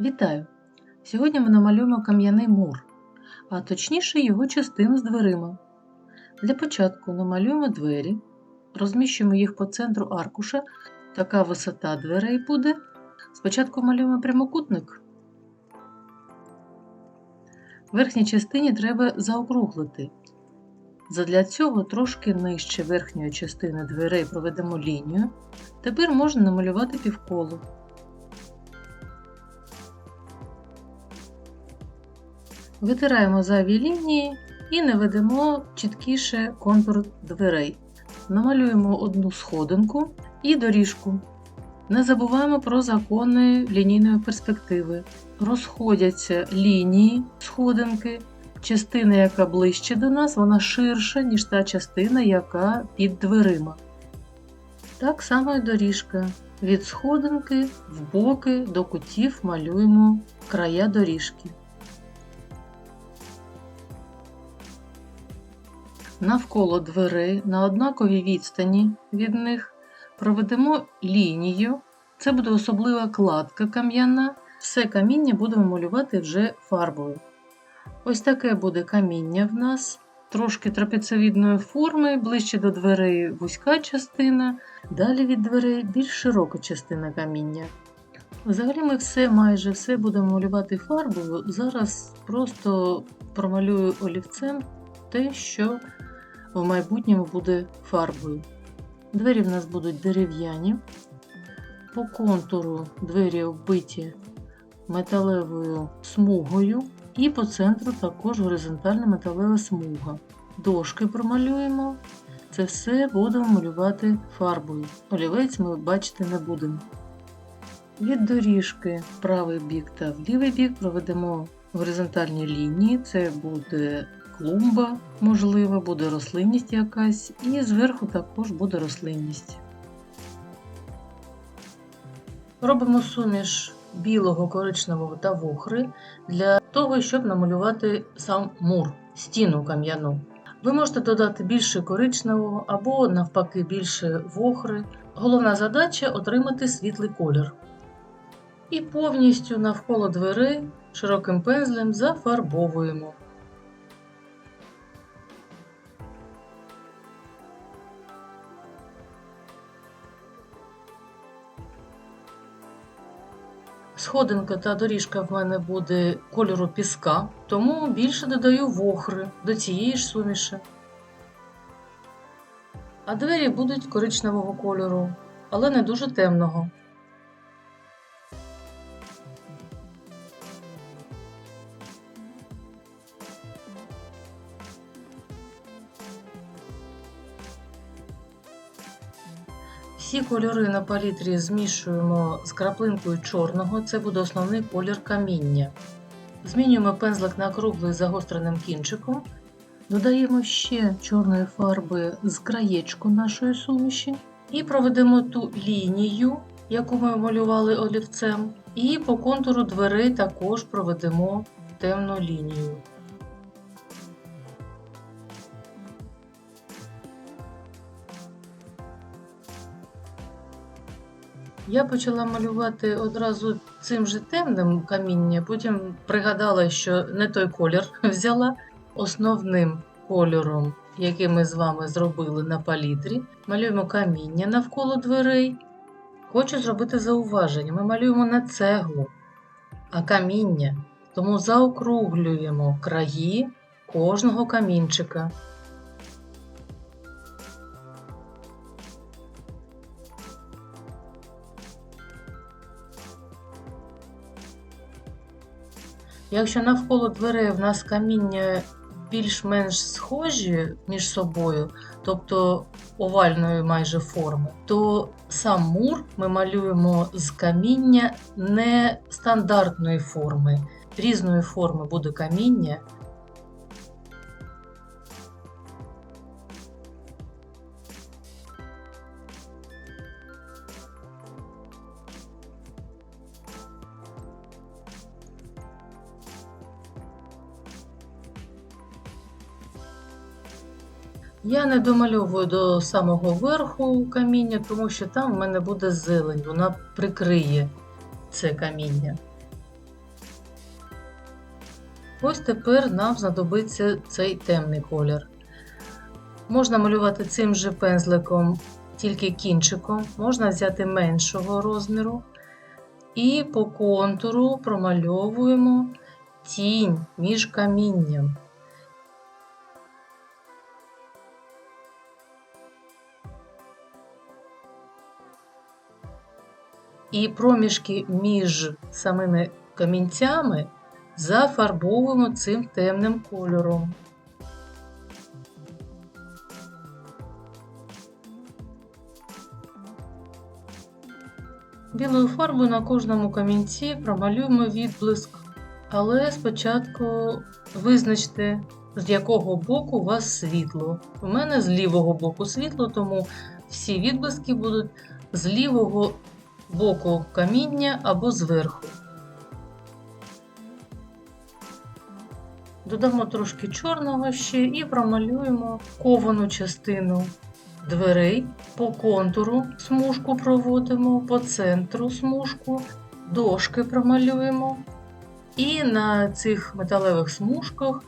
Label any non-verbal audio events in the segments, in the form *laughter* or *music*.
Вітаю! Сьогодні ми намалюємо кам'яний мур, а точніше його частину з дверима. Для початку намалюємо двері, розміщуємо їх по центру аркуша. Така висота дверей буде. Спочатку малюємо прямокутник. Верхній частині треба заокруглити. Задля цього трошки нижче верхньої частини дверей проведемо лінію. Тепер можна намалювати півколо. Витираємо зайві лінії і наведемо чіткіше контур дверей. Намалюємо одну сходинку і доріжку. Не забуваємо про закони лінійної перспективи. Розходяться лінії сходинки. Частина, яка ближче до нас, вона ширша, ніж та частина, яка під дверима. Так само і доріжка. Від сходинки в боки до кутів малюємо края доріжки. Навколо дверей на однаковій відстані від них проведемо лінію. Це буде особлива кладка кам'яна. Все каміння будемо малювати вже фарбою. Ось таке буде каміння в нас, трошки трапецевідної форми, ближче до дверей вузька частина, далі від дверей більш широка частина каміння. Взагалі ми все, майже все будемо малювати фарбою. Зараз просто промалюю олівцем те, що в майбутньому буде фарбою. Двері в нас будуть дерев'яні. По контуру двері оббиті металевою смугою, і по центру також горизонтальна металева смуга. Дошки промалюємо. Це все будемо малювати фарбою. Олівець ми бачити не будемо. Від доріжки в правий бік та в лівий бік проведемо горизонтальні лінії. Це буде клумба, можливо, буде рослинність якась, і зверху також буде рослинність. Робимо суміш білого, коричневого та вохри для того, щоб намалювати сам мур, стіну кам'яну. Ви можете додати більше коричневого або, навпаки, більше вохри. Головна задача отримати світлий колір. І повністю навколо дверей широким пензлем зафарбовуємо. Сходинка та доріжка в мене буде кольору піска, тому більше додаю вохри до цієї ж суміші. А двері будуть коричневого кольору, але не дуже темного. Кольори на палітрі змішуємо з краплинкою чорного, це буде основний колір каміння. Змінюємо пензлик на круглий загостреним кінчиком, додаємо ще чорної фарби з краєчку нашої суміші і проведемо ту лінію, яку ми малювали олівцем, і по контуру дверей також проведемо темну лінію. Я почала малювати одразу цим же темним каміння, потім пригадала, що не той колір *laughs* взяла основним кольором, який ми з вами зробили на палітрі. Малюємо каміння навколо дверей. Хочу зробити зауваження. Ми малюємо не цеглу, а каміння, тому заокруглюємо краї кожного камінчика. Якщо навколо дверей в нас каміння більш-менш схожі між собою, тобто овальної майже форми, то сам мур ми малюємо з каміння не стандартної форми. Різної форми буде каміння. Я не домальовую до самого верху каміння, тому що там в мене буде зелень, вона прикриє це каміння. Ось тепер нам знадобиться цей темний колір. Можна малювати цим же пензликом тільки кінчиком, можна взяти меншого розміру. І по контуру промальовуємо тінь між камінням. І проміжки між самими камінцями зафарбовуємо цим темним кольором. Білою фарбою на кожному камінці промалюємо відблиск, але спочатку визначте, з якого боку у вас світло. У мене з лівого боку світло, тому всі відблиски будуть з лівого боку каміння або зверху. Додамо трошки чорного ще і промалюємо ковану частину дверей по контуру смужку проводимо, по центру смужку, дошки промалюємо. І на цих металевих смужках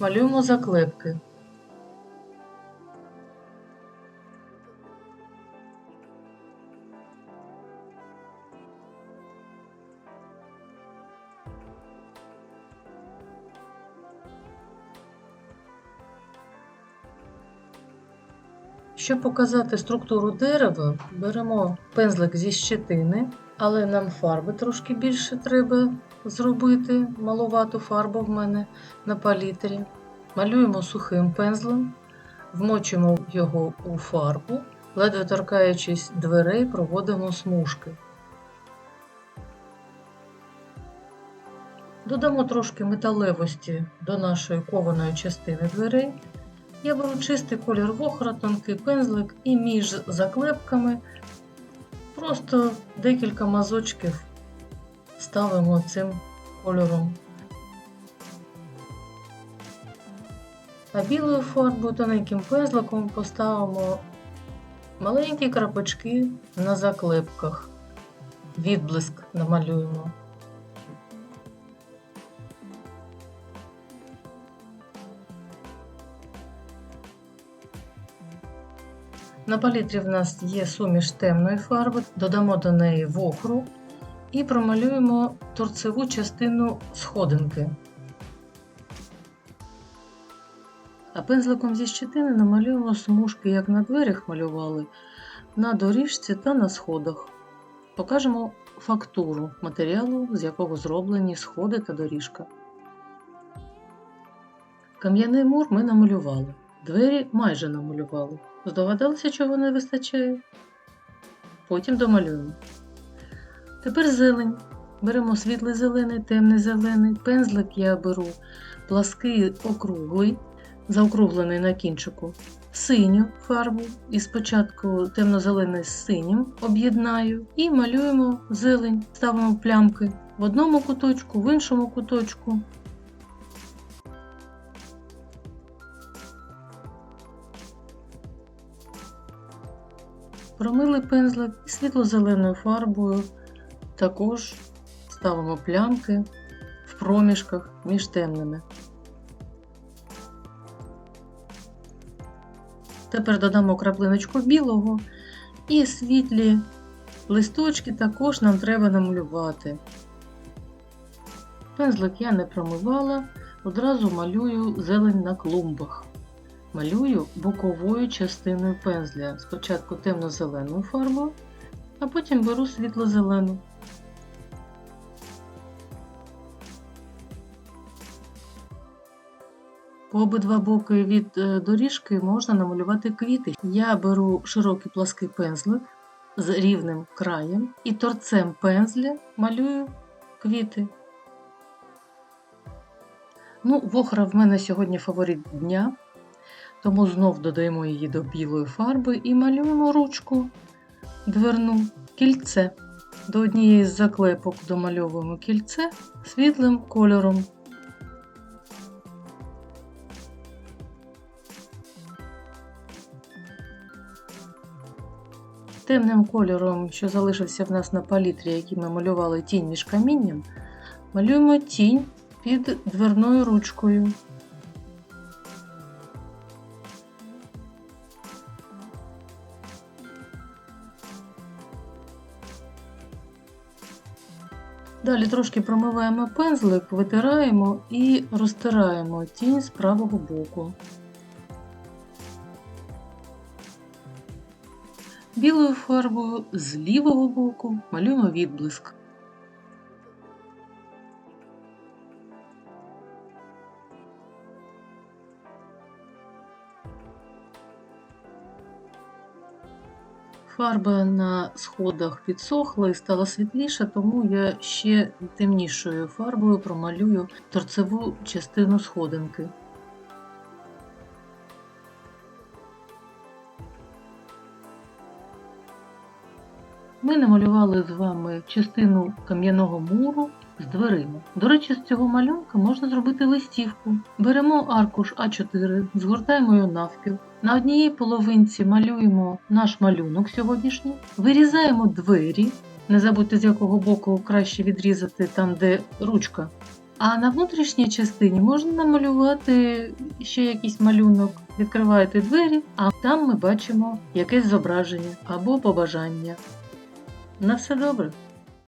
малюємо заклепки. Щоб показати структуру дерева, беремо пензлик зі щетини, але нам фарби трошки більше треба зробити, малувату фарбу в мене на палітрі. Малюємо сухим пензлем, вмочимо його у фарбу, ледве торкаючись дверей, проводимо смужки. Додамо трошки металевості до нашої кованої частини дверей. Я беру чистий колір вохра, тонкий пензлик і між заклепками просто декілька мазочків ставимо цим кольором. А білою фарбою тоненьким пензликом поставимо маленькі крапочки на заклепках. Відблиск намалюємо. На палітрі в нас є суміш темної фарби, додамо до неї вохру і промалюємо торцеву частину сходинки. А пензликом зі щетини намалюємо смужки, як на дверях малювали, на доріжці та на сходах. Покажемо фактуру матеріалу, з якого зроблені сходи та доріжка. Кам'яний мур ми намалювали, двері майже намалювали. Здогадалися, чого не вистачає? Потім домалюємо. Тепер зелень. Беремо світлий зелений, темний зелений. Пензлик я беру плаский округлий, заокруглений на кінчику, синю фарбу. І спочатку темно-зелений з синім об'єднаю і малюємо зелень, ставимо плямки в одному куточку, в іншому куточку. Промили пензлик і світло-зеленою фарбою також ставимо плямки в проміжках між темними. Тепер додамо краплиночку білого і світлі листочки також нам треба намалювати. Пензлик я не промивала, одразу малюю зелень на клумбах. Малюю боковою частиною пензля. Спочатку темно-зелену фарбу, а потім беру світло-зелену. По обидва боки від е, доріжки можна намалювати квіти. Я беру широкий плаский пензлик з рівним краєм і торцем пензля малюю квіти. Ну, Вохра в мене сьогодні фаворит дня. Тому знов додаємо її до білої фарби і малюємо ручку дверну кільце. До однієї з заклепок домальовуємо кільце світлим кольором. Темним кольором, що залишився в нас на палітрі, який ми малювали тінь між камінням, малюємо тінь під дверною ручкою. Далі трошки промиваємо пензлик, витираємо і розтираємо тінь з правого боку. Білою фарбою з лівого боку малюємо відблиск. Фарба на сходах підсохла і стала світліша, тому я ще темнішою фарбою промалюю торцеву частину сходинки. Ми намалювали з вами частину кам'яного муру з дверима. До речі, з цього малюнка можна зробити листівку. Беремо аркуш А4, згортаємо його навпіл. На одній половинці малюємо наш малюнок сьогоднішній, вирізаємо двері. Не забудьте, з якого боку краще відрізати там, де ручка. А на внутрішній частині можна намалювати ще якийсь малюнок. Відкриваєте двері, а там ми бачимо якесь зображення або побажання. На все добре.